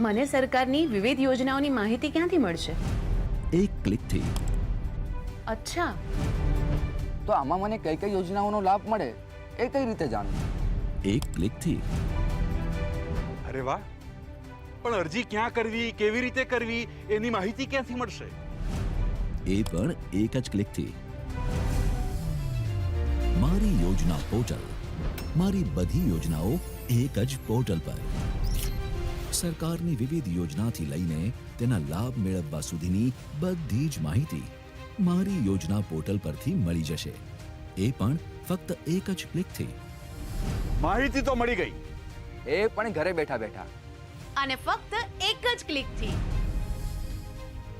મને સરકારની વિવિધ યોજનાઓની માહિતી ક્યાંથી મળશે? એક ક્લિકથી. અચ્છા. તો આમાં મને કઈ કઈ યોજનાઓનો લાભ મળે એ કઈ રીતે જાણવું એક ક્લિકથી. અરે વાહ. પણ અરજી ક્યાં કરવી કેવી રીતે કરવી એની માહિતી ક્યાંથી મળશે? એ પણ એક જ ક્લિકથી. મારી યોજના પોર્ટલ. મારી બધી યોજનાઓ એક જ પોર્ટલ પર. સરકારની વિવિધ યોજનાથી લઈને તેના લાભ મેળવવા સુધીની બધી જ માહિતી મારી યોજના પોર્ટલ પરથી મળી જશે. એ પણ ફક્ત એક જ ક્લિકથી. માહિતી તો મળી ગઈ. એ પણ ઘરે બેઠા બેઠા. અને ફક્ત એક જ ક્લિકથી.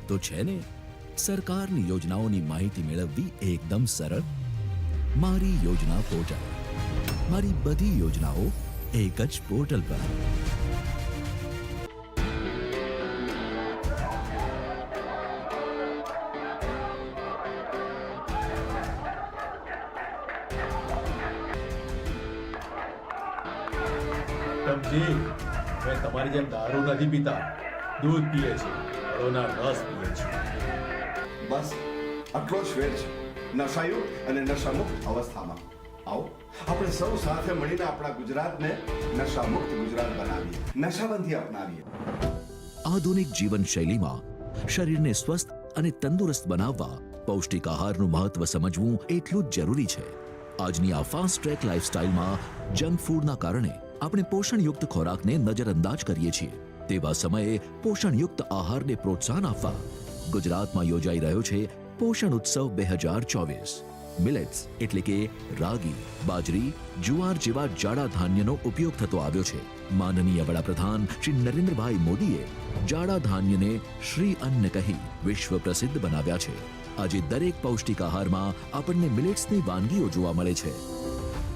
તો છે ને સરકારની યોજનાઓની માહિતી મેળવવી એકદમ સરળ. મારી યોજના પોર્ટલ. મારી બધી યોજનાઓ એક જ પોર્ટલ પર. જેમ દારૂ નથી પીતા દૂધ પીએ છે ફળોના રસ પીએ છે. બસ આટલો જ ફેર છે. નશાયુક્ત અને નશામુક્ત અવસ્થામાં. આવો આપણે સૌ સાથે મળીને આપણા ગુજરાતને નશામુક્ત ગુજરાત બનાવીએ નશાબંધી અપનાવીએ. આધુનિક જીવનશૈલીમાં શરીરને સ્વસ્થ અને તંદુરસ્ત બનાવવા પૌષ્ટિક આહારનું મહત્વ સમજવું એટલું જ જરૂરી છે. આજની આ ફાસ્ટ ટ્રેક લાઇફસ્ટાઇલમાં જંક ફૂડના કારણે આપણે પોષણયુક્ત ખોરાકને નજરઅંદાજ કરીએ છીએ. તેવા સમયે પોષણયુક્ત આહારને પ્રોત્સાહન આપવા ગુજરાતમાં યોજાઈ રહ્યો છે પોષણ ઉત્સવ બે હજાર ચોવીસ. મિલેટ્સ એટલે કે રાગી, બાજરી, જુવાર જેવા જાડા ધાન્યનો ઉપયોગ થતો આવ્યો છે. માનનીય વડાપ્રધાન શ્રી નરેન્દ્રભાઈ મોદીએ જાડા ધાન્યને શ્રી અન્ન કહી વિશ્વ પ્રસિદ્ધ બનાવ્યા છે. આજે દરેક પૌષ્ટિક આહારમાં આપણને મિલેટ્સની વાનગીઓ જોવા મળે છે.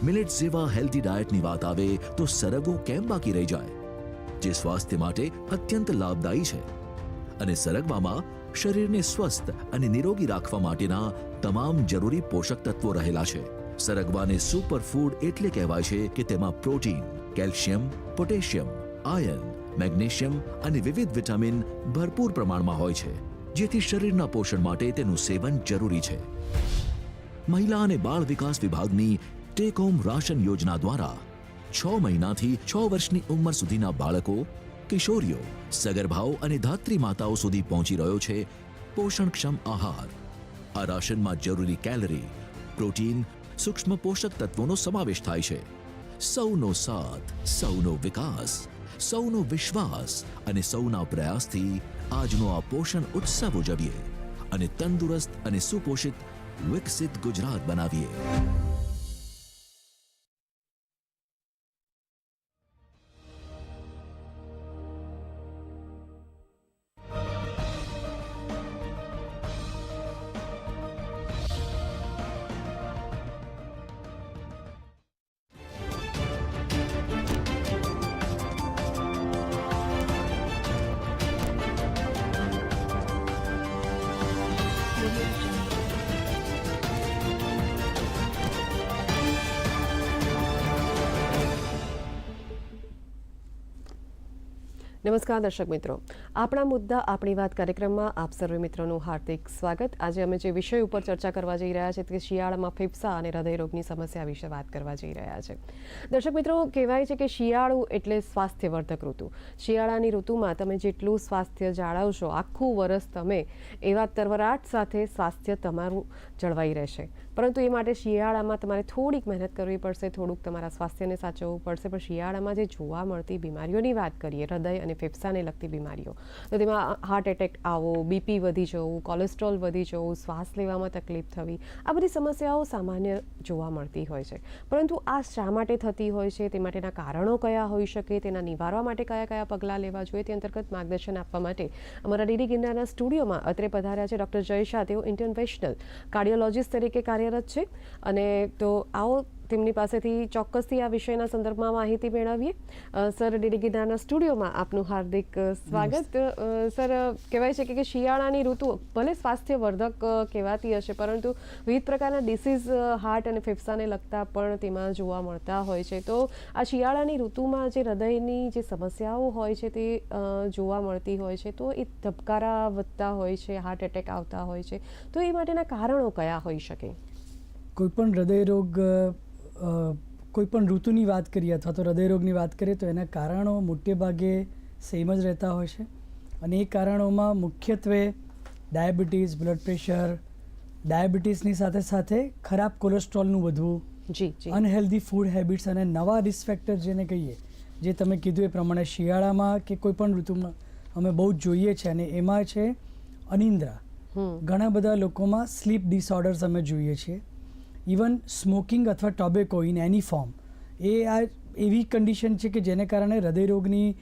મિલેટ્સ જેવા હેલ્ધી ડાયટની વાત આવે તો સરગવો કેમ બાકી રહી જાય? જે સ્વાસ્થ્ય માટે અત્યંત લાભદાયી છે. અને સરગવામાં શરીરને સ્વસ્થ અને નિરોગી રાખવા માટેના તમામ જરૂરી પોષક તત્વો રહેલા છે. સરગવાને સુપર ફૂડ એટલે કહેવાય છે કે તેમાં protein calcium potassium iron magnesium અને વિવિધ વિટામિન ભરપૂર પ્રમાણમાં હોય છે, જેથી શરીરના પોષણ માટે તેનું સેવન જરૂરી છે. મહિલા અને બાળ વિકાસ વિભાગની ટેક હોમ રાશન યોજના દ્વારા છ મહિનાથી છ વર્ષની ઉંમર સુધીના બાળકો, કિશોરીઓ, સગર્ભાઓ અને ધાત્રી માતાઓ સુધી પહોંચી રહ્યો છે પોષણક્ષમ આહાર. આ રાશનમાં જરૂરી કેલરી, પ્રોટીન, સૂક્ષ્મ પોષક તત્વોનો સમાવેશ થાય છે. સૌનો સાથ, સૌનો વિકાસ, સૌનો વિશ્વાસ અને સૌના પ્રયાસથી આજનો આ પોષણ ઉત્સવ ઉજવીએ અને તંદુરસ્ત અને સુપોષિત, વિકસિત ગુજરાત બનાવીએ. નમસ્કાર, દર્શક મિત્રો. આપણા મુદ્દા, આપણી વાત કાર્યક્રમમાં આપ સર્વે મિત્રોનું હાર્દિક સ્વાગત. આજે અમે જે વિષય ઉપર ચર્ચા કરવા જઈ રહ્યા છે તે શિયાળામાં ફેફસા અને હૃદયરોગની સમસ્યા વિશે વાત કરવા જઈ રહ્યા છે. દર્શક મિત્રો, કહેવાય છે કે શિયાળું એટલે સ્વાસ્થ્યવર્ધક ઋતુ. શિયાળાની ઋતુમાં તમે જેટલું સ્વાસ્થ્ય જાળવશો, આખું વરસ તમે એવા તરવરાટ સાથે સ્વાસ્થ્ય તમારું જળવાઈ રહેશે. પરંતુ એ માટે શિયાળામાં તમારે થોડીક મહેનત કરવી પડશે, થોડુંક તમારા સ્વાસ્થ્યને સાચવવું પડશે. પણ શિયાળામાં જે જોવા મળતી બીમારીઓની વાત કરીએ, હૃદય અને ફેફસાને લગતી બીમારીઓ, તો તેમાં હાર્ટ એટેક આવો બીપી વધી જવું કોલેસ્ટ્રોલ વધી જવું, શ્વાસ લેવામાં તકલીફ થવી, આ બધી સમસ્યાઓ સામાન્ય જોવા મળતી હોય છે. પરંતુ આ શા માટે થતી હોય છે, તે માટેના કારણો કયા હોઈ શકે, તેના નિવારવા માટે કયા કયા પગલાં લેવા જોઈએ, તે અંતર્ગત માર્ગદર્શન આપવા માટે અમારા ડીડી ગિરનારના સ્ટુડિયોમાં અત્રે પધાર્યા છે ડૉક્ટર જય શાહ, તેઓ ઇન્ટરવેશનલ કાર્ડિયોલોજિસ્ટ તરીકે કાર્યરત છે. અને તો આવો તેમની પાસેથી ચોક્કસથી આ વિષયના સંદર્ભમાં માહિતી મેળવીએ. સર ડીડી ગિરનારના સ્ટુડિયોમાં આપનું હાર્દિક સ્વાગત. સર કહેવાય છે કે શિયાળાની ઋતુ ભલે સ્વાસ્થ્યવર્ધક કહેવાતી હશે પરંતુ વિવિધ પ્રકારના ડિસીઝ હાર્ટ અને ફેફસાને લગતા પણ તેમાં જોવા મળતા હોય છે. તો આ શિયાળાની ઋતુમાં જે હૃદયની જે સમસ્યાઓ હોય છે તે જોવા મળતી હોય છે તો એ ધબકારા વધતા હોય છે હાર્ટ એટેક આવતા હોય છે. તો એ માટેના કારણો કયા હોઈ શકે? કોઈપણ હૃદયરોગ કોઈપણ ઋતુની વાત કરીએ અથવા તો હૃદયરોગની વાત કરીએ તો એના કારણો મોટે ભાગે સેમ જ રહેતા હોય છે. અને એ કારણોમાં મુખ્યત્વે ડાયાબિટીસ બ્લડ પ્રેશર ડાયાબિટીસની સાથે સાથે ખરાબ કોલેસ્ટ્રોલનું વધવું જી અનહેલ્ધી ફૂડ હેબિટ્સ અને નવા રિસ્ક ફેક્ટર જેને કહીએ જે તમે કીધું એ પ્રમાણે શિયાળામાં કે કોઈ પણ ઋતુમાં અમે બહુ જ જોઈએ છે અને એમાં છે અનિંદ્રા. ઘણા બધા લોકોમાં સ્લીપ ડિસઓર્ડર્સ અમે જોઈએ છીએ. ઇવન સ્મોકિંગ અથવા ટોબેકો ઇન એની ફોર્મ એ આ એવી કન્ડિશન છે કે જેને કારણે હૃદયરોગની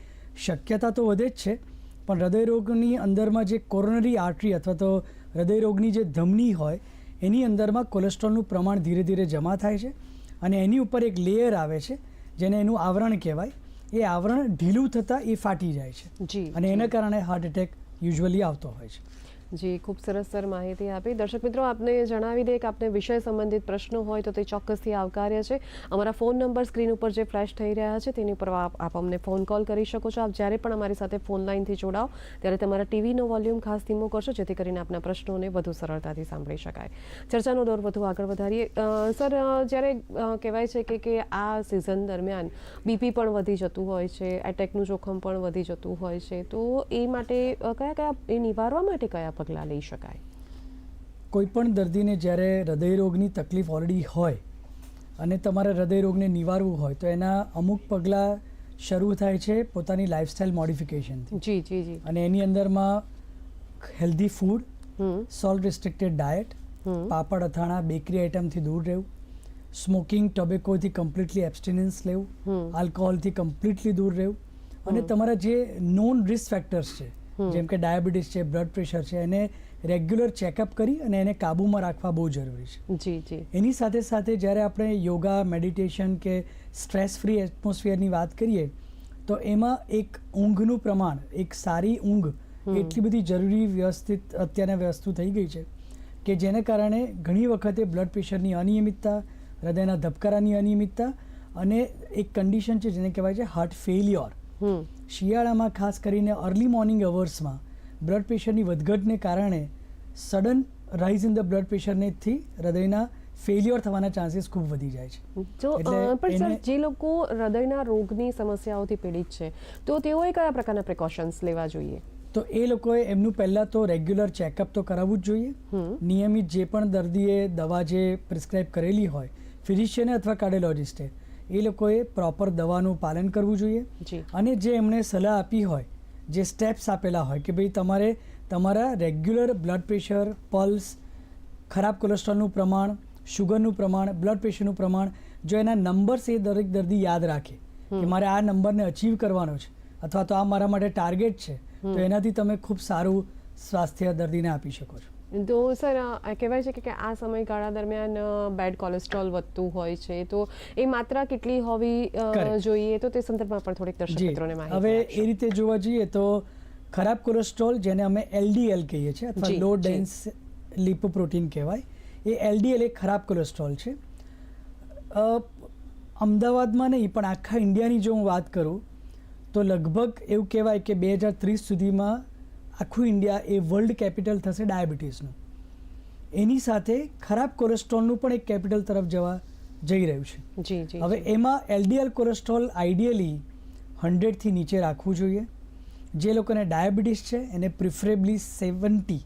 શક્યતા તો વધે જ છે પણ હૃદયરોગની અંદરમાં જે કોરોનરી આર્ટરી અથવા તો હૃદયરોગની જે ધમની હોય એની અંદરમાં કોલેસ્ટ્રોલનું પ્રમાણ ધીરે ધીરે જમા થાય છે અને એની ઉપર એક લેયર આવે છે જેને એનું આવરણ કહેવાય. એ આવરણ ઢીલું થતાં એ ફાટી જાય છે અને એના કારણે હાર્ટ એટેક યુઝ્યુઅલી આવતો હોય છે. જી, ખૂબ સરસ સર માહિતી આપી. દર્શક મિત્રો, આપને જણાવી દે કે આપને વિષય સંબંધિત પ્રશ્નો હોય તો તે ચોક્કસથી આવકાર્ય છે. અમારા ફોન નંબર સ્ક્રીન ઉપર જે ફ્લેશ થઈ રહ્યા છે, તેની ઉપર આપ અમને ફોન કોલ કરી શકો છો. આપ જ્યારે પણ અમારી સાથે ફોન લાઇનથી જોડાઓ, ત્યારે તમારા ટીવીનો વોલ્યુમ ખાસ ધીમો કરશો, જેથી કરીને આપના પ્રશ્નોને વધુ સરળતાથી સાંભળી શકાય. ચર્ચાનો દોર વધુ આગળ વધારીએ. સર જ્યારે કહેવાય છે કે કે આ સિઝન દરમિયાન બીપી પણ વધી જતું હોય છે એટેકનું જોખમ પણ વધી જતું હોય છે, તો એ માટે કયા કયા, એ નિવારવા માટે કયા પગલાં લઈ શકાય. કોઈપણ દર્દીને જ્યારે હૃદયરોગની તકલીફ ઓલરેડી હોય અને તમારે હૃદયરોગને નિવારવું હોય તો એના અમુક પગલાં શરૂ થાય છે પોતાની લાઇફસ્ટાઇલ મોડિફિકેશન જી જી જી. અને એની અંદરમાં healthy food salt restricted diet papad અથાણા બેકરી આઇટમથી દૂર રહેવું સ્મોકિંગ ટોબેકોથી કમ્પ્લીટલી એબ્સ્ટિનન્સ લેવું આલ્કોહોલથી કમ્પ્લીટલી દૂર રહેવું અને તમારા જે નોન રિસ્ક ફેક્ટર્સ છે જેમ કે ડાયાબિટીસ છે બ્લડ પ્રેશર છે એને રેગ્યુલર ચેકઅપ કરી અને એને કાબૂમાં રાખવા બહુ જરૂરી છે. જી જી. એની સાથે સાથે જ્યારે આપણે યોગા મેડિટેશન કે સ્ટ્રેસ ફ્રી એટમોસ્ફિયરની વાત કરીએ તો એમાં એક ઊંઘનું પ્રમાણ એક સારી ઊંઘ એટલી બધી જરૂરી વ્યવસ્થિત અત્યારના વસ્તુ થઈ ગઈ છે કે જેને કારણે ઘણી વખતે બ્લડ પ્રેશરની અનિયમિતતા હૃદયના ધબકારાની અનિયમિતતા અને એક કન્ડિશન છે જેને કહેવાય છે હાર્ટ ફેલિયોર શિયાળામાં ખાસ કરીને અર્લી મોર્નિંગ અવર્સમાં બ્લડ પ્રેશરની વધઘટને કારણે sudden rise in the blood પ્રેશરનેથી હૃદયના ફેલિયર થવાના ચાન્સીસ ખૂબ વધી જાય છે. જો પણ સર જે લોકો હૃદયના રોગની સમસ્યાઓથી પીડિત છે તો તેઓએ કયા પ્રકારના પ્રિકોશન્સ લેવા જોઈએ? તો એ લોકોએ એમનું પહેલાં તો રેગ્યુલર ચેકઅપ તો કરાવવું જ જોઈએ. નિયમિત જે પણ દર્દીએ દવા જે પ્રિસ્ક્રાઇબ કરેલી હોય ફિઝિશિયને અથવા કાર્ડિયોલોજિસ્ટે એ લોકોએ પ્રોપર દવાનું પાલન કરવું જોઈએ. અને જે એમણે સલાહ આપી હોય જે સ્ટેપ્સ આપેલા હોય કે ભાઈ તમારે તમારા રેગ્યુલર બ્લડ પ્રેશર પલ્સ ખરાબ કોલેસ્ટ્રોલનું પ્રમાણ શુગરનું પ્રમાણ બ્લડ પ્રેશરનું પ્રમાણ જો એના નંબર્સ એ દરેક દર્દી યાદ રાખે કે મારે આ નંબરને અચીવ કરવાનો છે અથવા તો આ મારા માટે ટાર્ગેટ છે તો એનાથી તમે ખૂબ સારું સ્વાસ્થ્ય દર્દીને આપી શકો છો. તો સર કહેવાય છે કે આ સમયગાળા દરમિયાન બેડ કોલેસ્ટ્રોલ વધતું હોય છે. તો એ માત્રા કેટલી હોવી જોઈએ તો તે સંદર્ભમાં પણ થોડીક દર્શક મિત્રોને હવે એ રીતે જોવા જઈએ તો ખરાબ કોલેસ્ટ્રોલ જેને અમે એલડીએલ કહીએ છીએ અથવા લો. ડેન્સ લિપોપ્રોટીન કહેવાય એ એલડીએલ એક ખરાબ કોલેસ્ટ્રોલ છે. અમદાવાદમાં નહીં પણ આખા ઇન્ડિયાની જો હું વાત કરું તો લગભગ એવું કહેવાય કે બે હજાર ત્રીસ સુધીમાં આખું ઇન્ડિયા એ વર્લ્ડ કેપિટલ થશે ડાયાબિટીસનું. એની સાથે ખરાબ કોલેસ્ટ્રોલનું પણ એક કેપિટલ તરફ જવા જઈ રહ્યું છે. જી જી હવે એમાં એલડીએલ કોલેસ્ટ્રોલ આઈડિયલી હંડ્રેડથી નીચે રાખવું જોઈએ. જે લોકોને ડાયાબિટીસ છે એને પ્રિફરેબલી સેવન્ટી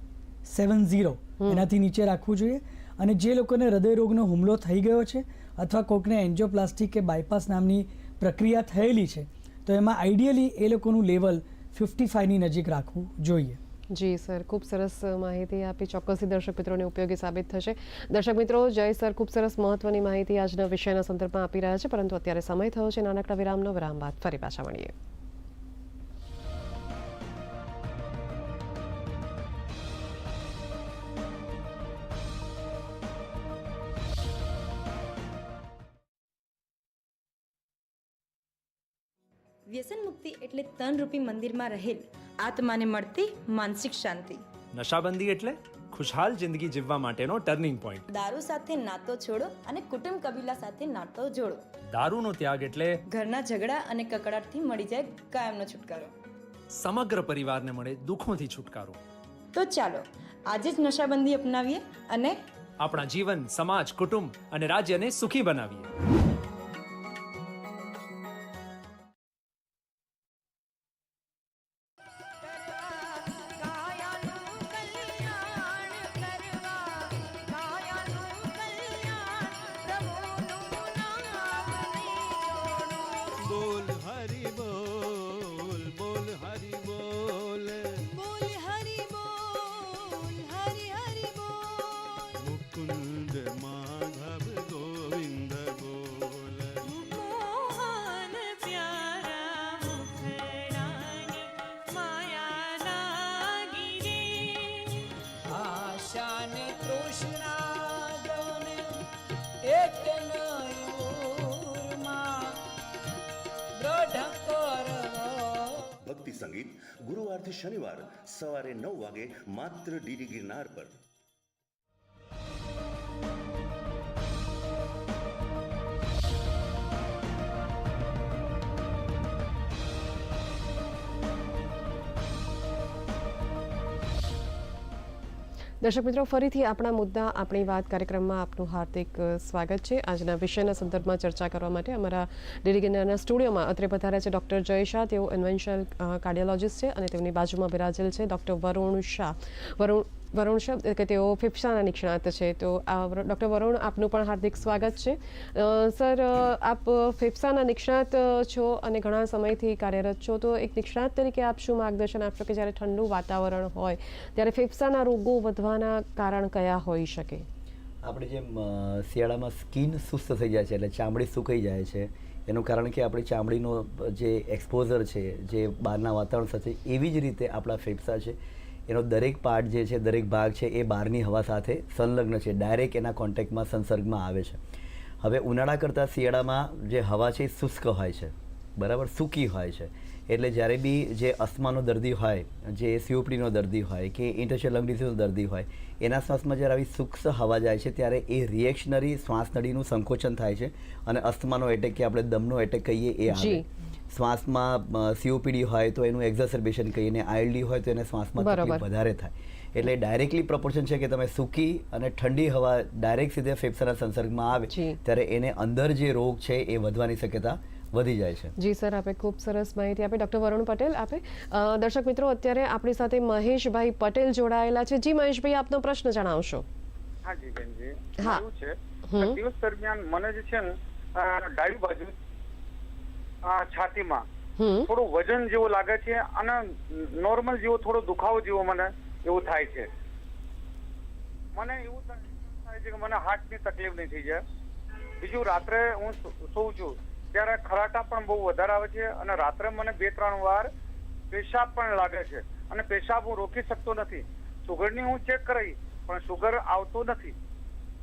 સેવન ઝીરો એનાથી નીચે રાખવું જોઈએ. અને જે લોકોને હૃદયરોગનો હુમલો થઈ ગયો છે અથવા કોઈકને એન્જિયોપ્લાસ્ટિક કે બાયપાસ નામની પ્રક્રિયા થયેલી છે તો એમાં આઈડિયલી એ લોકોનું લેવલ ફિફ્ટી ફાઈવની નજીક રાખવું જોઈએ. જી, સર. ખૂબ સરસ માહિતી આપી. ચોક્કસથી દર્શક મિત્રોને ઉપયોગી સાબિત થશે. દર્શક મિત્રો, જય સર. ખૂબ સરસ, મહત્વની માહિતી આજના વિષયના સંદર્ભમાં આપી રહ્યા છે. પરંતુ અત્યારે સમય થયો છે. નાનકડા વિરામનો. વિરામ બાદ ફરી પાછા મળીએ. એટલે તનરૂપી મંદિરમાં રહેલ આત્માને મળતી માનસિક શાંતિ. નશાબંધી એટલે ખુશહાલ જિંદગી જીવવા માટેનો ટર્નિંગ પોઈન્ટ. દારૂ સાથે નાતો છોડો અને કુટુંબ કબીલા સાથે નાતો જોડો. દારૂનો ત્યાગ એટલે ઘરના ઝઘડા અને કકડાટથી મળી જાય કાયમનો છુટકારો. સમગ્ર પરિવારને મળે દુઃખોથી છુટકારો. તો ચાલો આજે જ નશાબંધી અપનાવીએ અને આપણા જીવન સમાજ કુટુંબ અને રાજ્યને સુખી બનાવીએ. શનિવાર સવારે નવ વાગે માત્ર ડીડી ગિરનાર પર દર્શક મિત્રો, ફરીથી આપણા મુદ્દા, આપણી વાત કાર્યક્રમમાં આપનું હાર્દિક સ્વાગત છે. આજના વિષયના સંદર્ભમાં ચર્ચા કરવા માટે અમારા ડેલિગેનાના સ્ટુડિયોમાં અત્રે પધાર્યા છે ડૉક્ટર જય શાહ. તેઓ ઇન્વેન્શિયલ કાર્ડિયોલોજિસ્ટ છે અને તેમની બાજુમાં બિરાજેલ છે ડૉક્ટર વરુણ શાહ. વરુણ વરુણ શાહ કે તેઓ ફેફસાના નિષ્ણાત છે. તો આ ડૉક્ટર વરુણ, આપનું પણ હાર્દિક સ્વાગત છે. સર આપ ફેફસાના નિષ્ણાત છો અને ઘણા સમયથી કાર્યરત છો. તો એક નિષ્ણાત તરીકે આપ શું માર્ગદર્શન આપશો કે જ્યારે ઠંડુ વાતાવરણ હોય, ત્યારે ફેફસાના રોગો વધવાના કારણ કયા હોઈ શકે? આપણે જેમ શિયાળામાં સ્કિન સુસ્ત થઈ જાય છે એટલે ચામડી સુકાઈ જાય છે. એનું કારણ કે આપણી ચામડીનો જે એક્સપોઝર છે, જે બહારના વાતાવરણ સાથે, એવી જ રીતે આપણા ફેફસા છે. એનો દરેક પાર્ટ જે છે, દરેક ભાગ છે, એ બહારની હવા સાથે સંલગ્ન છે. ડાયરેક્ટ એના કોન્ટેક્ટમાં સંસર્ગમાં આવે છે. હવે ઉનાળા કરતાં શિયાળામાં જે હવા છે એ શુષ્ક હોય છે. બરાબર? સૂકી હોય છે. એટલે જ્યારે બી જે અસ્માનો દર્દી હોય, જે સીઓપડીનો દર્દી હોય કે ઇન્ટરશિયલ લંગ ડિસીઝનો દર્દી હોય, એના શ્વાસમાં જ્યારે આવી સૂક્ષ્મ હવા જાય છે, ત્યારે એ રિએક્શનરી શ્વાસનળીનું સંકોચન થાય છે અને અસ્થમાનો એટેક કે આપણે દમનો એટેક કહીએ એ આવે. શ્વાસમાં સીઓપીડી હોય તો એનું એક્ઝર્સર્બેશન કહીને આઈએલડી હોય તો એને શ્વાસમાં તકલીફ વધારે થાય. એટલે ડાયરેક્ટલી પ્રપોર્શન છે કે તમે સૂકી અને ઠંડી હવા ડાયરેક્ટ સીધે ફેફસાના સંસર્ગમાં આવે. ત્યારે એને અંદર જે રોગ છે એ વધવાની શક્યતા વધી જાય છે. જી સર આપે ખૂબ સરસ માહિતી આપી. ડૉક્ટર વરુણ પટેલ આપે. દર્શક મિત્રો અત્યારે આપણી સાથે મહેશભાઈ પટેલ જોડાયેલા છે. જી મહેશભાઈ આપનો પ્રશ્ન જણાવશો. હા જી બેનજી. હા. છે. દિવસ દરમિયાન મને જે છે ને ડાબી બાજુ છાતીમાં. થોડું વજન જેવું લાગે છે અને નોર્મલ જેવો થોડો દુખાવો જેવો મને એવું થાય છે. મને એવું થાય છે કે મને હાર્ટની તકલીફ નહીં થઈ જાય. બીજું રાત્રે હું સુ- સૂઉં છું ત્યારે ખરાટા પણ બહુ વધારે આવે છે અને રાત્રે મને બે ત્રણ વાર પેશાબ પણ લાગે છે. અને પેશાબ હું રોકી શકતો નથી. સુગરની હું ચેક કરાવી પણ સુગર આવતો નથી.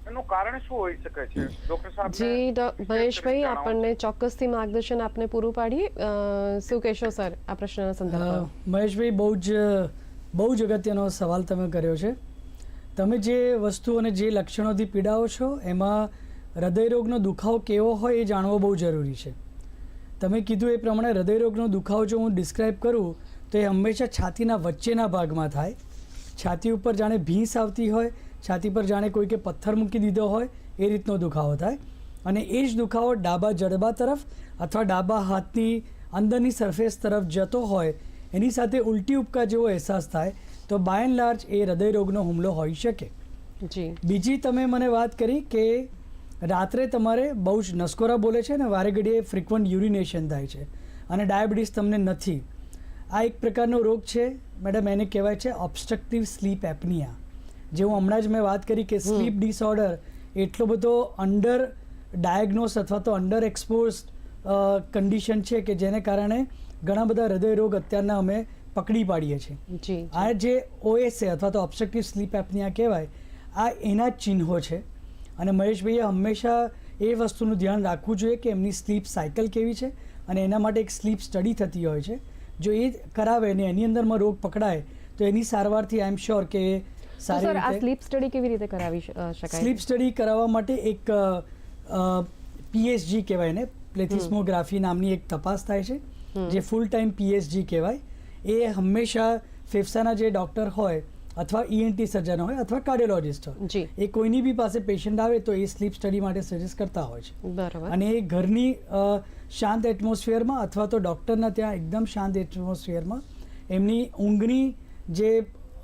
એનું કારણ શું હોઈ શકે છે? ડોક્ટર સાહેબ જી મહેશભાઈ આપણને ચોક્કસથી માર્ગદર્શન આપને પૂરું પાડીએ. શું કહેશો સર આ પ્રશ્નના સંદર્ભમાં? મહેશભાઈ બહુ જ બહુ જ અગત્યનો સવાલ તમે કર્યો છે. તમે જે વસ્તુ અને જે લક્ષણોથી પીડાઓ છો એમાં હૃદયરોગનો દુખાવો કેવો હોય એ જાણવો બહુ જરૂરી છે. તમે કીધું એ પ્રમાણે હૃદયરોગનો દુખાવો જો હું ડિસ્ક્રાઇબ કરું તો એ હંમેશા છાતીના વચ્ચેના ભાગમાં થાય. છાતી ઉપર જાણે ભીંસ આવતી હોય છાતી પર જાણે કોઈકે પથ્થર મૂકી દીધો હોય એ રીતનો દુખાવો થાય. અને એ જ દુખાવો ડાબા જડબા તરફ અથવા ડાબા હાથની અંદરની સરફેસ તરફ જતો હોય એની સાથે ઉલટી ઉપકા જેવો અહેસાસ થાય તો બાય એન્ડ લાર્જ એ હૃદયરોગનો હુમલો હોઈ શકે. જી. બીજી તમે મને વાત કરી કે રાત્રે તમારે બહુ જ નસકોરા બોલે છે અને વારે ઘડીએ ફ્રિકવન્ટ યુરિનેશન થાય છે અને ડાયાબિટીસ તમને નથી. આ એક પ્રકારનો રોગ છે. મેડમ એને કહેવાય છે ઓબ્સ્ટ્રક્ટિવ સ્લીપ એપનિયા જે હું હમણાં જ મેં વાત કરી કે સ્લીપ ડિસઓર્ડર એટલો બધો અંડર ડાયગ્નોસ અથવા તો અંડર એક્સપોઝ કન્ડિશન છે કે જેને કારણે ઘણા બધા હૃદય રોગ અત્યારના અમે પકડી પાડીએ છીએ. આ જે ઓએસએ અથવા તો ઓબ્સ્ટ્રક્ટિવ સ્લીપ એપનિયા કહેવાય આ એના જ ચિહ્નો છે. અને મહેશભાઈએ હંમેશા એ વસ્તુનું ધ્યાન રાખવું જોઈએ કે એમની સ્લીપ સાયકલ કેવી છે અને એના માટે એક સ્લીપ સ્ટડી થતી હોય છે. જો એ કરાવે ને એની અંદરમાં રોગ પકડાય તો એની સારવારથી આઈ એમ શ્યોર કે સારી સર આ સ્લીપ સ્ટડી કેવી રીતે કરાવી શકાય? સ્લીપ સ્ટડી કરાવવા માટે એક પીએસજી કહેવાય ને પ્લેથિસ્મોગ્રાફી નામની એક તપાસ થાય છે જે ફૂલ ટાઈમ પીએસજી કહેવાય. એ હંમેશા ફેફસાના જે ડૉક્ટર હોય અથવા ઈએનટી સર્જન હોય અથવા કાર્ડિયોલોજિસ્ટ હોય એ કોઈની બી પાસે પેશન્ટ આવે તો એ સ્લીપ સ્ટડી માટે સજેસ્ટ કરતા હોય છે. અને એ ઘરની શાંત એટમોસ્ફિયરમાં અથવા તો ડૉક્ટરના ત્યાં એકદમ શાંત એટમોસ્ફિયરમાં એમની ઊંઘની જે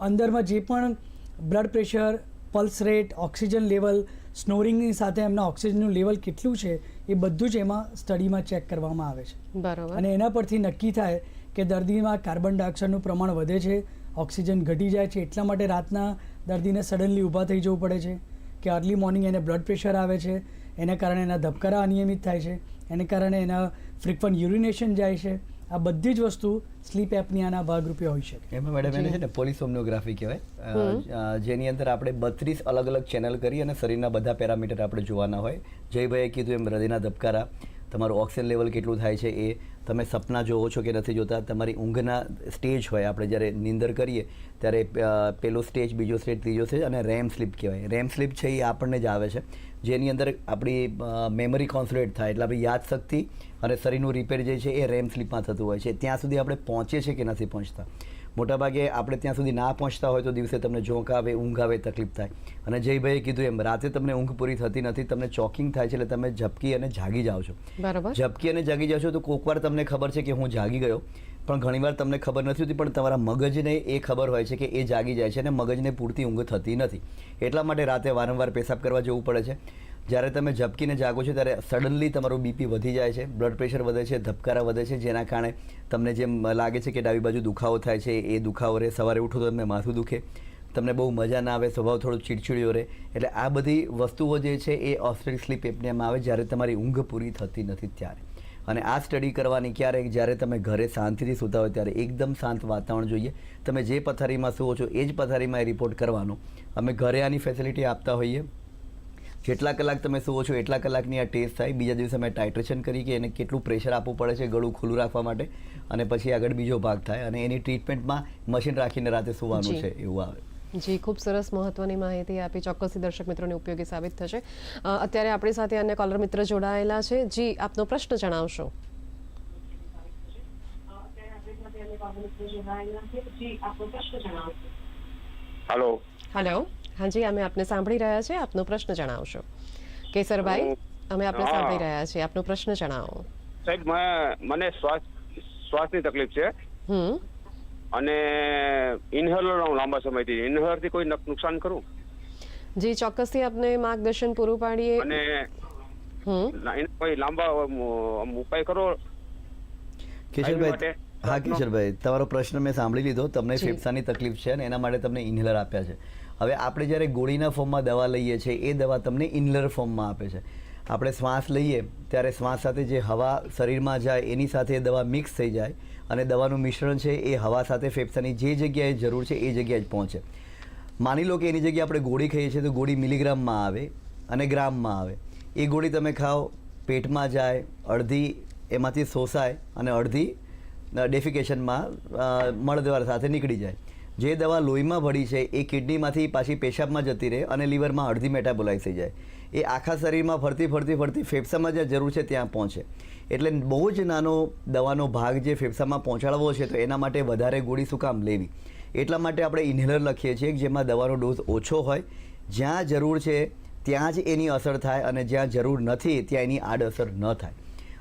અંદરમાં જે પણ blood pressure pulse rate oxygen level સ્નોરિંગની સાથે એમના ઓક્સિજનનું લેવલ કેટલું છે એ બધું જ એમાં સ્ટડીમાં ચેક કરવામાં આવે છે. બરાબર. અને એના પરથી નક્કી થાય કે દર્દીમાં કાર્બન ડાયોક્સાઇડનું પ્રમાણ વધે છે ઓક્સિજન ઘટી જાય છે એટલા માટે રાતના દર્દીને સડનલી ઊભા થઈ જવું પડે છે કે અર્લી મોર્નિંગ એને બ્લડ પ્રેશર આવે છે એના કારણે એના ધબકારા અનિયમિત થાય છે એને કારણે એના ફ્રિકવન્ટ યુરિનેશન જાય છે આ બધી જ વસ્તુ સ્લીપ એપનિયાના ભાગરૂપે હોઈ શકે. એમાં મેડમ એને છે ને પોલિસોમનોગ્રાફી કહેવાય. જેની અંદર આપણે બત્રીસ અલગ અલગ ચેનલ કરી અને શરીરના બધા પેરામીટર આપણે જોવાના હોય. જયભાઈએ કીધું એમ હૃદયના ધબકારા તમારું ઓક્સિજન લેવલ કેટલું થાય છે એ તમે સપના જોવો છો કે નથી જોતા. તમારી ઊંઘના સ્ટેજ હોય આપણે જ્યારે નીંદર કરીએ ત્યારે પેલો સ્ટેજ બીજો સ્ટેજ ત્રીજો સ્ટેજ અને રેમ સ્લીપ કહેવાય. રેમ સ્લીપ છે એ આપણને જ આવે છે. જેની અંદર આપણી મેમરી કોન્સન્ટ્રેટ થાય. એટલે આપણી યાદશક્તિ અને શરીરનું રિપેર જે છે એ રેમ સ્લીપમાં થતું હોય છે. ત્યાં સુધી આપણે પહોંચીએ છીએ કે નથી પહોંચતા? મોટાભાગે આપણે ત્યાં સુધી ના પહોંચતા હોય તો દિવસે તમને જોંક આવે ઊંઘ આવે તકલીફ થાય. અને જયભાઈએ કીધું એમ રાતે તમને ઊંઘ પૂરી થતી નથી તમને ચોકિંગ થાય છે એટલે તમે ઝપકી અને જાગી જાઓ છો. બરાબર. ઝપકી અને જાગી જાઓ છો તો કોકવાર તમને ખબર છે કે હું જાગી ગયો. પણ ઘણીવાર તમને ખબર નથી હોતી, પણ તમારા મગજને એ ખબર હોય છે કે એ જાગી જાય છે અને મગજને પૂરતી ઊંઘ થતી નથી. એટલા માટે રાતે વારંવાર પેશાબ કરવા જવું પડે છે. જ્યારે તમે ઝપકીને જાગો છો, ત્યારે સડનલી તમારું બીપી વધી જાય છે બ્લડ પ્રેશર વધે છે, ધબકારા વધે છે, જેના કારણે તમને જેમ લાગે છે કે ડાબી બાજુ દુખાવો થાય છે, એ દુખાવો રહે, સવારે ઉઠો તો તમને માથું દુખે, તમને બહુ મજા ના આવે, સ્વભાવ થોડો ચીડચીડ્યો રહે. એટલે આ બધી વસ્તુઓ જે છે એ ઓસ્ટ્રેલ સ્લીપ એપનિયામાં આવે જ્યારે તમારી ઊંઘ પૂરી થતી નથી ત્યારે. અને આ સ્ટડી કરવાની ક્યારેક જ્યારે તમે ઘરે શાંતિથી સૂતા હોય ત્યારે એકદમ શાંત વાતાવરણ જોઈએ. તમે જે પથારીમાં સુવો છો એ જ પથારીમાં એ રિપોર્ટ કરવાનો. અમે ઘરે આની ફેસિલિટી આપતા હોઈએ. જેટલા કલાક તમે સુવો છો એટલા કલાકની આ ટેસ્ટ થાય. બીજા દિવસે અમે ટાઇટ્રેશન કરી કે એને કેટલું પ્રેશર આપવું પડે છે ગળું ખુલ્લું રાખવા માટે. અને પછી આગળ બીજો ભાગ થાય. અને એની ટ્રીટમેન્ટમાં મશીન રાખીને રાતે સુવાનું છે એવું આવે. જી ખૂબ સરસ મહત્વની માહિતી આપી. ચોક્કસથી દર્શક મિત્રોને ઉપયોગી સાબિત થશે. અત્યારે આપણી સાથે અન્ય કોલર મિત્ર જોડાયેલા છે. જી આપનો પ્રશ્ન જણાવશો. હેલો. હેલો. હાજી અમે આપને સાંભળી રહ્યા છે. આપનો પ્રશ્ન જણાવશો. કેસરભાઈ અમે આપને સાંભળી રહ્યા છીએ. આપનો પ્રશ્ન જણાવો. સાહેબ મને શ્વાસ શ્વાસની તકલીફ છે. હમ. અને ઇન્હેલર લાંબા સમયથી. ઇન્હેલરથી કોઈ નુકસાન કરું જી ચોક્કસથી આપને માર્ગદર્શન પૂરું પાડીએ. અને કોઈ લાંબા ઉપાય કરો કિશોરભાઈ હા કિશોરભાઈ તમારો પ્રશ્ન મેં સાંભળી લીધો. તમને. ફેફસાની તકલીફ છે અને એના માટે તમને ઇન્હેલર આપ્યા છે. હવે આપણે જ્યારે ગોળીના ફોર્મમાં દવા લઈએ છીએ એ દવા તમને ઇન્હેલર ફોર્મમાં આપે છે. આપણે શ્વાસ લઈએ ત્યારે શ્વાસ સાથે જે હવા શરીરમાં જાય એની સાથે એ દવા મિક્સ થઈ જાય. અને દવાનું મિશ્રણ છે એ હવા સાથે ફેફસાની જે જગ્યાએ જરૂર છે એ જગ્યાએ જ પહોંચે. માની લો કે એની જગ્યાએ આપણે ગોળી ખાઈએ છીએ તો ગોળી મિલીગ્રામમાં આવે અને ગ્રામમાં આવે. એ ગોળી તમે ખાઓ, પેટમાં જાય, અડધી એમાંથી શોષાય અને અડધી ડેફિકેશનમાં મળદ્વાર સાથે નીકળી જાય. જે દવા લોહીમાં ભળી છે એ કિડનીમાંથી પાછી પેશાબમાં જતી રહે અને લીવરમાં અડધી મેટાબોલાઇઝ થઈ જાય. એ આખા શરીરમાં ફરતી ફરતી ફરતી ફેફસામાં જ્યાં જરૂર છે ત્યાં પહોંચે. એટલે બહુ જ નાનો દવાનો ભાગ જે ફેફસામાં પહોંચાડવો છે, તો એના માટે વધારે ગોળી શું કામ લેવી? એટલા માટે આપણે ઇન્હેલર લખીએ છીએ જેમાં દવાનો ડોઝ ઓછો હોય, જ્યાં જરૂર છે ત્યાં જ એની અસર થાય અને જ્યાં જરૂર નથી ત્યાં એની આડઅસર ન થાય.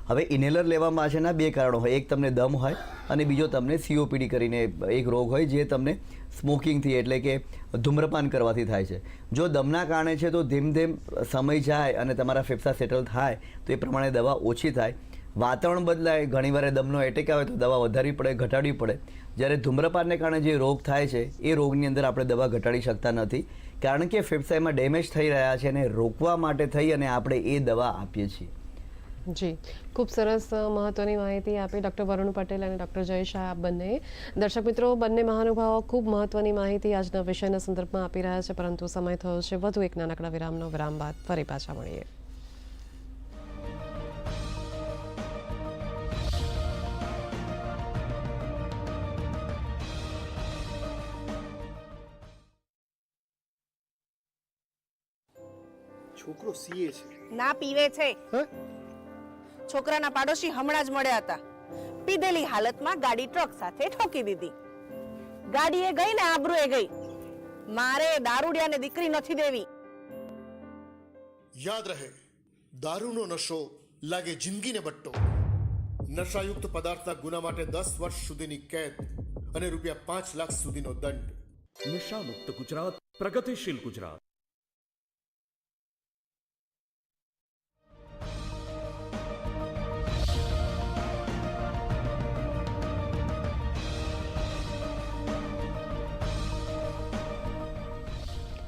હવે ઇન્હેલર લેવા પાછળના બે કારણો હોય. એક તમને દમ હોય અને બીજો તમને સીઓપીડી કરીને એક રોગ હોય જે તમને સ્મોકિંગથી એટલે કે ધૂમ્રપાન કરવાથી થાય છે. જો દમના કારણે છે, તો ધીમ ધીમ સમય જાય અને તમારા ફેફસા સેટલ થાય, તો એ પ્રમાણે દવા ઓછી થાય. વાતાવરણ બદલાય ઘણીવાર દમનો એટેક આવે તો દવા વધારવી પડે, ઘટાડવી પડે. જ્યારે ધૂમ્રપાનને કારણે જે રોગ થાય છે, એ રોગની અંદર આપણે દવા ઘટાડી શકતા નથી. કારણ કે ફેફસાઈમાં ડેમેજ થઈ રહ્યા છે અને રોકવા માટે થઈ અને આપણે એ દવા આપીએ છીએ. જી. ખૂબ સરસ મહત્વની માહિતી આપી ડૉક્ટર વરુણ પટેલ અને ડૉક્ટર જય શાહ આપ બંને. દર્શક મિત્રો, બંને મહાનુભાવો ખૂબ મહત્વની માહિતી આજના વિષયના સંદર્ભમાં આપી રહ્યા છે, પરંતુ સમય થયો છે. વધુ એક નાનકડા વિરામનો વિરામ બાદ ફરી પાછા મળીએ. છોકરો સીએ છે. ના પીવે છે. છોકરાના પાડોશી હમણાં જ મળ્યા હતા. પીધેલી હાલતમાં ગાડી ટ્રક સાથે ઠોકી દીધી. ગાડીએ ગઈ ને આબરૂએ ગઈ. મારે દારૂડિયાને દીકરી નથી દેવી. યાદ રહે દારૂનો નશો લાગે જિંદગીને બટ્ટો. નશાયુક્ત પદાર્થના ગુના માટે દસ વર્ષ સુધીની કેદ અને રૂપિયા પાંચ લાખ સુધીનો દંડ. નશા મુક્ત ગુજરાત પ્રગતિશીલ ગુજરાત.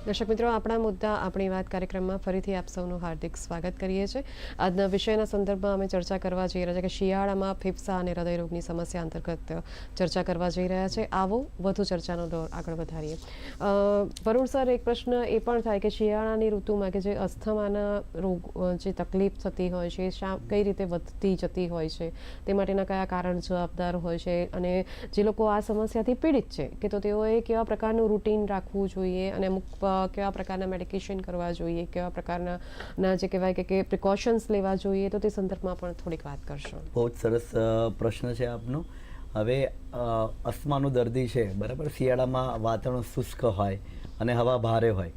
દર્શક મિત્રો, આપણા મુદ્દા, આપણી વાત કાર્યક્રમમાં ફરીથી આપ સૌનું હાર્દિક સ્વાગત કરીએ છીએ. આજના વિષયના સંદર્ભમાં અમે ચર્ચા કરવા જઈ રહ્યા છીએ કે શિયાળામાં ફેફસા અને હૃદયરોગની સમસ્યા અંતર્ગત ચર્ચા કરવા જઈ રહ્યા છે. આવો વધુ ચર્ચાનો દોર આગળ વધારીએ. વરુણ સર, એક પ્રશ્ન એ પણ થાય કે શિયાળાની ઋતુમાં કે જે અસ્થમાના રોગ જે તકલીફ થતી હોય છે, શા, કઈ રીતે વધતી જતી હોય છે, તે માટેના કયા કારણ જવાબદાર હોય છે અને જે લોકો આ સમસ્યાથી પીડિત છે, કે તો તેઓએ કેવા પ્રકારનું રૂટીન રાખવું જોઈએ અને અમુક કેવા પ્રકારના મેડિકેશન કરવા જોઈએ, કેવા પ્રકારના ના જે કહેવાય કે- કે પ્રિકોશન્સ લેવા જોઈએ, તો તે સંદર્ભમાં પણ થોડીક વાત કરશો. બહુ જ સરસ પ્રશ્ન છે આપનો. હવે અસ્માનો દર્દી છે, બરાબર? શિયાળામાં વાતાવરણ શુષ્ક હોય અને હવા ભારે હોય.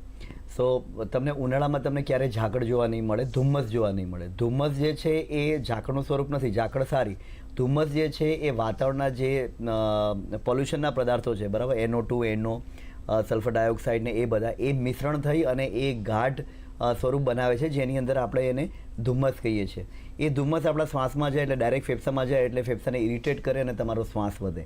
સો તમને ઉનાળામાં તમને ક્યારેય ઝાકળ જોવા નહીં મળે, ધુમ્મસ જોવા નહીં મળે. ધુમ્મસ જે છે એ ઝાકળનું સ્વરૂપ નથી, ઝાકળ સારી. ધુમ્મસ જે છે એ વાતાવરણના જે પોલ્યુશનના પદાર્થો છે, બરાબર? એનો ટુ એનો સલ્ફર ડાયોક્સાઇડ ને એ બધા, એ મિશ્રણ થઈ અને એ ગાઢ સ્વરૂપ બનાવે છે, જેની અંદર આપણે એને ધુમ્મસ કહીએ છીએ. એ ધુમ્મસ આપણા શ્વાસમાં જાય એટલે ડાયરેક્ટ ફેફસામાં જાય એટલે ફેફસાને ઇરિટેટ કરે અને તમારો શ્વાસ વધે.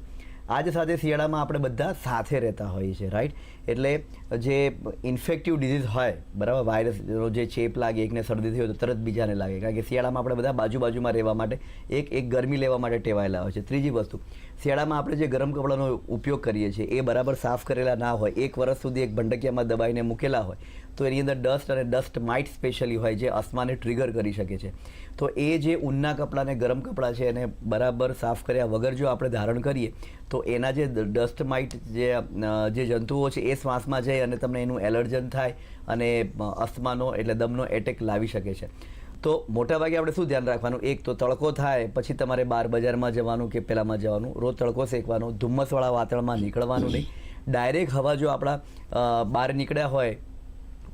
આ જ સાથે શિયાળામાં આપણે બધા સાથે રહેતા હોઈએ છીએ રાઈટ એટલે જે ઇન્ફેક્ટિવ ડિઝીઝ હોય, બરાબર વાયરસનો જે ચેપ લાગે, એકને શરદી થઈ હોય તો તરત બીજાને લાગે. કારણ કે શિયાળામાં આપણે બધા બાજુ બાજુમાં રહેવા માટે એક એક ગરમી લેવા માટે ટેવાયેલા હોય છે. ત્રીજી વસ્તુ, શિયાળામાં આપણે જે ગરમ કપડાનો ઉપયોગ કરીએ છીએ, એ બરાબર સાફ કરેલા ના હોય, એક વર્ષ સુધી એક ભંડકિયામાં દબાઈને મૂકેલા હોય તો એની અંદર ડસ્ટ અને ડસ્ટ માઇટ સ્પેશિયલી હોય જે અસ્થમાને ટ્રિગર કરી શકે છે. તો એ જે ઊનના કપડાને ગરમ કપડાં છે એને બરાબર સાફ કર્યા વગર જો આપણે ધારણ કરીએ, તો એના જે ડસ્ટ માઇટ જે જે જંતુઓ છે એ શ્વાસમાં જાય અને તમને એનું એલર્જન થાય અને અસ્થમાનો એટલે દમનો એટેક લાવી શકે છે. તો મોટાભાગે આપણે શું ધ્યાન રાખવાનું? એક તો તડકો થાય, પછી તમારે બાર બજારમાં જવાનું કે પેલામાં જવાનું. રોજ તડકો શેકવાનો, ધુમ્મસવાળા વાતાવરણમાં નીકળવાનું નહીં. ડાયરેક્ટ હવા જો આપણા બહાર નીકળ્યા હોય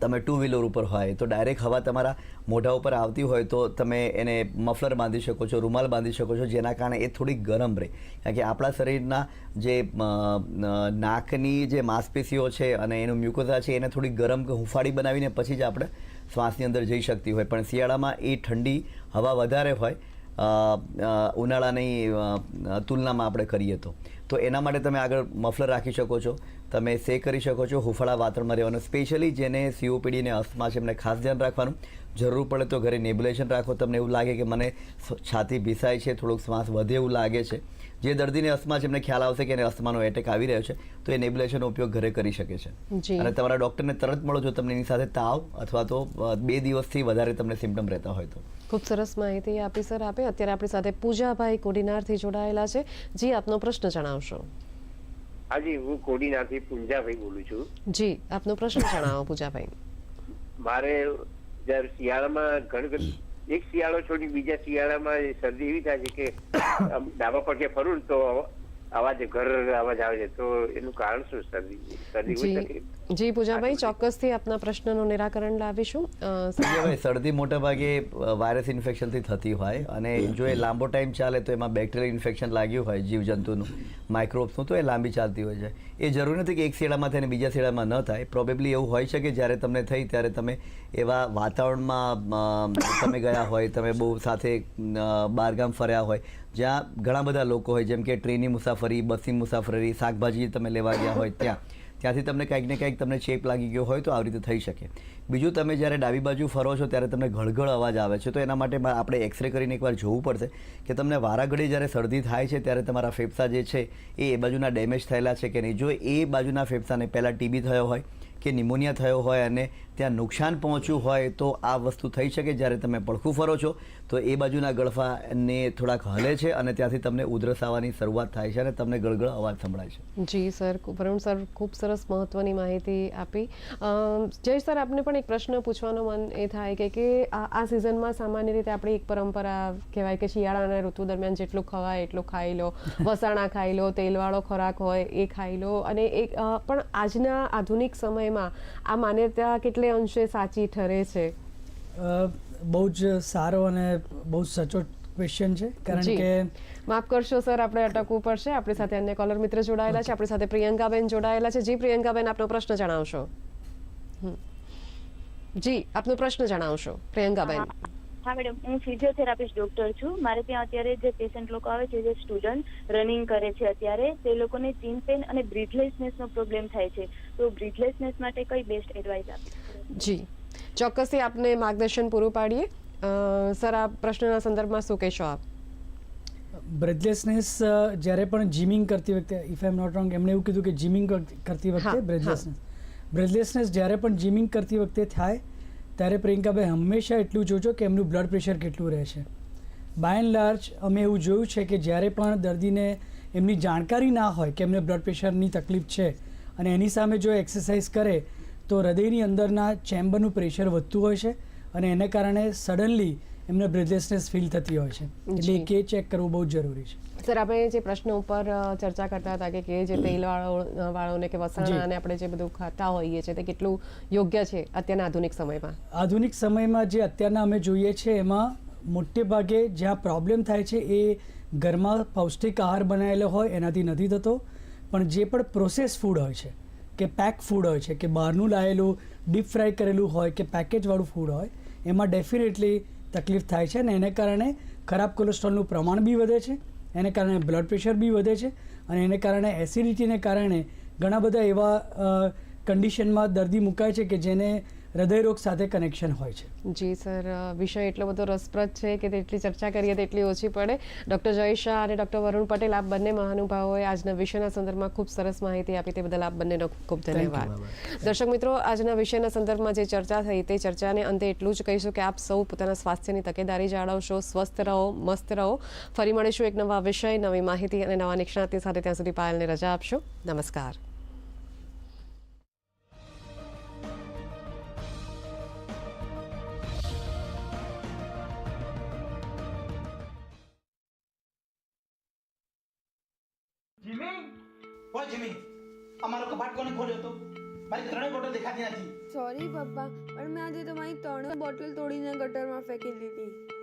તમે ટુ વ્હીલર ઉપર હોય, તો ડાયરેક્ટ હવા તમારા મોઢા ઉપર આવતી હોય તો તમે એને મફલર બાંધી શકો છો, રૂમાલ બાંધી શકો છો, જેના કારણે એ થોડી ગરમ રહે. કારણ કે આપણા શરીરના જે નાકની જે માંસપેશીઓ છે અને એનું મ્યુકોઝા છે, એને થોડી ગરમ હુંફાળી બનાવીને પછી જ આપણે શ્વાસની અંદર જઈ શકતી હોય. પણ શિયાળામાં એ ઠંડી હવા વધારે હોય ઉનાળાની તુલનામાં આપણે કરીએ તો. તો એના માટે તમે આગળ મફલર રાખી શકો છો. તમે સે કરી શકો છો હુફાળા વાતાવરણમાં રહેવાનું સ્પેશિયલી જેને સીઓપીડી ને અસ્થમા છે એમને ખાસ ધ્યાન રાખવાનું. જરૂર પડે તો ઘરે નેબ્યુલેશન રાખો તમને એવું લાગે કે મને છાતી ભીસાય છે થોડુંક શ્વાસ વધે એવું લાગે છે. જે દર્દીને અસ્થમા છે એમને ખ્યાલ આવશે કે એને અસ્થમાનો એટેક આવી રહ્યો છે તો એ નેબ્યુલેશનનો ઉપયોગ ઘરે કરી શકે છે. અને તમારા ડૉક્ટરને તરત મળો જો તમને એની સાથે તાવ અથવા તો બે દિવસથી વધારે તમને સિમ્ટમ રહેતા હોય તો. ખૂબ સરસ માહિતી આપી સર આપે. અત્યારે આપણી સાથે પૂજાભાઈ કોડીનારથી જોડાયેલા છે. જી આપનો પ્રશ્ન જણાવશો. હાજી હું કોડીનાથી પૂંજાભાઈ બોલું છું. જી આપનો પ્રશ્ન જણાવો પૂજાભાઈ. મારે જ્યારે શિયાળામાં ઘણી એક શિયાળો છોડી બીજા શિયાળામાં શરદી એવી થાય છે કે ડાબા પગે ફરું તો અવાજ ઘર અવાજ આવે છે. તો એનું કારણ શું? શરદી શરદી હોય શકે જી પૂજાભાઈ ચોક્કસથી આપના પ્રશ્નનું નિરાકરણ લાવીશું. શરદી મોટા ભાગે વાયરસ ઇન્ફેક્શનથી થતી હોય અને જો એ લાંબો ટાઈમ ચાલે તો એમાં બેક્ટેરિયલ ઇન્ફેક્શન લાગ્યું હોય જીવજંતુનું માઇક્રોબ્સનું તો એ લાંબી ચાલતી હોય છે. એ જરૂરી નથી કે એક શેડામાં થાય અને બીજા શિયાળામાં ન થાય. પ્રોબેબલી એવું હોય છે કે જ્યારે તમને થઈ ત્યારે તમે એવા વાતાવરણમાં તમે ગયા હોય તમે બહુ સાથે બહારગામ ફર્યા હોય જ્યાં ઘણા બધા લોકો હોય જેમ કે ટ્રેનની મુસાફરી બસની મુસાફરી શાકભાજી તમે લેવા ગયા હોય ત્યાં. ત્યાંથી તમને કંઈક ને કંઈક તમને ચેપ લાગી ગયો હોય તો આવી રીતે થઈ શકે. બીજું, તમે જ્યારે ડાબી બાજુ ફરો છો, ત્યારે તમને ઘળઘળ અવાજ આવે છે. તો એના માટે આપણે એક્સરે કરીને એકવાર જોવું પડશે કે તમને વારાઘડી જ્યારે શરદી થાય છે, ત્યારે તમારા ફેફસા જે છે, એ એ બાજુના ડેમેજ થયેલા છે કે નહીં? જો એ બાજુના ફેફસાને પહેલાં ટીબી થયો હોય કે નિમોનિયા થયો હોય અને ત્યાં નુકસાન પહોંચ્યું હોય તો આ વસ્તુ થઈ શકે જ્યારે તમે પડખું ફરો છો. તો એ બાજુના ગળફાને થોડાક હલે છે અને ત્યાંથી તમને ઉધરસ આવવાની શરૂઆત થાય છે અને તમને ગળગળ અવાજ સંભળાય છે. જી સર. વરુણ સર ખૂબ સરસ મહત્વની માહિતી આપી. જય સર આપને પણ એક પ્રશ્ન પૂછવાનો મન એ થાય કે કે આ આ સિઝનમાં સામાન્ય રીતે આપણી એક પરંપરા કહેવાય કે શિયાળાના ઋતુ દરમિયાન જેટલું ખવાય એટલું ખાઈ લો. વસાણા ખાઈ લો તેલવાળો ખોરાક હોય એ ખાઈ લો. અને એક પણ આજના આધુનિક સમયમાં આ માન્યતા કેટલે અંશે સાચી ઠરે છે? અ, બહુ જ સારો અને બહુ સચોટ ક્વેશ્ચન છે. કારણ કે માફ કરશો સર આપણે અટકવું પડશે. આપણી સાથે અન્ય કોલર મિત્ર જોડાયેલા છે. આપણી સાથે પ્રિયંકાબેન જોડાયેલા છે. જી પ્રિયંકાબેન આપનો પ્રશ્ન જણાવશો. જી આપનો પ્રશ્ન જણાવશો પ્રિયંકાબેન. હા મેડમ. હું ફિઝિયોથેરાપિસ્ટ ડોક્ટર છું. મારે ત્યાં અત્યારે જે પેશન્ટ લોકો આવે છે જે સ્ટુડન્ટ રનિંગ કરે છે અત્યારે તે લોકોને ચીન પેન અને બ્રિથલેસનેસનો પ્રોબ્લેમ થાય છે. તો બ્રિથલેસનેસ માટે કઈ બેસ્ટ એડવાઇસ આપી જી. ચોક્કસથી આપને માર્ગદર્શન પૂરું પાડીએ. સર આ પ્રશ્નના સંદર્ભમાં શું કહેશો આપ? બ્રેથલેસનેસ જ્યારે પણ જીમિંગ કરતી વખતે if I am not wrong એમણે એવું કીધું કે જીમિંગ કરતી વખતે. બ્રેથલેસનેસ બ્રેથલેસનેસ જ્યારે પણ જીમિંગ કરતી વખતે થાય ત્યારે પ્રિયંકાભાઈ હંમેશા એટલું જોજો કે એમનું બ્લડ પ્રેશર કેટલું રહે છે બાય એન્ડ લાર્જ અમે એવું જોયું છે કે જ્યારે પણ દર્દીને એમની જાણકારી ના હોય કે એમને બ્લડ પ્રેશરની તકલીફ છે અને એની સામે જો એક્સરસાઇઝ કરે તો હૃદયની અંદરના ચેમ્બરનું પ્રેશર વધતું હોય છે અને એને કારણે સડનલી એમને બ્રેથલેસનેસ ફીલ થતી હોય છે. એટલે કે ચેક કરવું બહુ જ જરૂરી છે. સર આપણે જે પ્રશ્ન ઉપર ચર્ચા કરતા હતા કે કે જે તેલવાળો વાળોને કે જી. આપણે જે બધું ખાતા હોઈએ છીએ તે કેટલું યોગ્ય છે અત્યારના આધુનિક સમયમાં? આધુનિક સમયમાં જે અત્યારના અમે જોઈએ છે એમાં મોટે ભાગે જ્યાં પ્રોબ્લેમ થાય છે એ ઘરમાં પૌષ્ટિક આહાર બનાવેલો હોય એનાથી નથી થતો. પણ જે પણ પ્રોસેસ ફૂડ હોય છે કે પેક ફૂડ હોય છે, કે બહારનું લાવેલું ડીપ ફ્રાય કરેલું હોય, કે પેકેજવાળું ફૂડ હોય, એમાં ડેફિનેટલી તકલીફ થાય છે અને એને કારણે ખરાબ કોલેસ્ટ્રોલનું પ્રમાણ બી વધે છે, એને કારણે બ્લડ પ્રેશર બી વધે છે અને એને કારણે એસિડિટીને કારણે ઘણા બધા એવા કન્ડિશનમાં દર્દી મુકાય છે કે જેને હૃદયરોગ સાથે કનેક્શન હોય છે. જી સર વિષય એટલો બધો રસપ્રદ છે કે તેટલી ચર્ચા કરીએ તેટલી ઓછી પડે. ડૉક્ટર જય શાહ અને ડૉક્ટર વરુણ પટેલ આપ બંને મહાનુભાવોએ આજના વિષયના સંદર્ભમાં ખૂબ સરસ માહિતી આપી તે બદલ આપ બંનેનો ખૂબ ધન્યવાદ. દર્શક મિત્રો આજના વિષયના સંદર્ભમાં જે ચર્ચા થઈ તે ચર્ચાને અંતે એટલું જ કહીશું કે આપ સૌ પોતાના સ્વાસ્થ્યની તકેદારી જાળવશો સ્વસ્થ રહો મસ્ત રહો. ફરી મળીશું એક નવા વિષય નવી માહિતી અને નવા નિષ્ણાતની સાથે ત્યાં સુધી પાયલને રજા આપશો. નમસ્કાર. ઓ જીમી અમારો કબાટ કોને ખોલ્યો તો મારી ત્રણેય બોટલ દેખાતી નથી. સોરી પપ્પા, પણ મેં આજે તમારી ત્રણ બોટલ તોડીને ગટરમાં ફેંકી દીધી.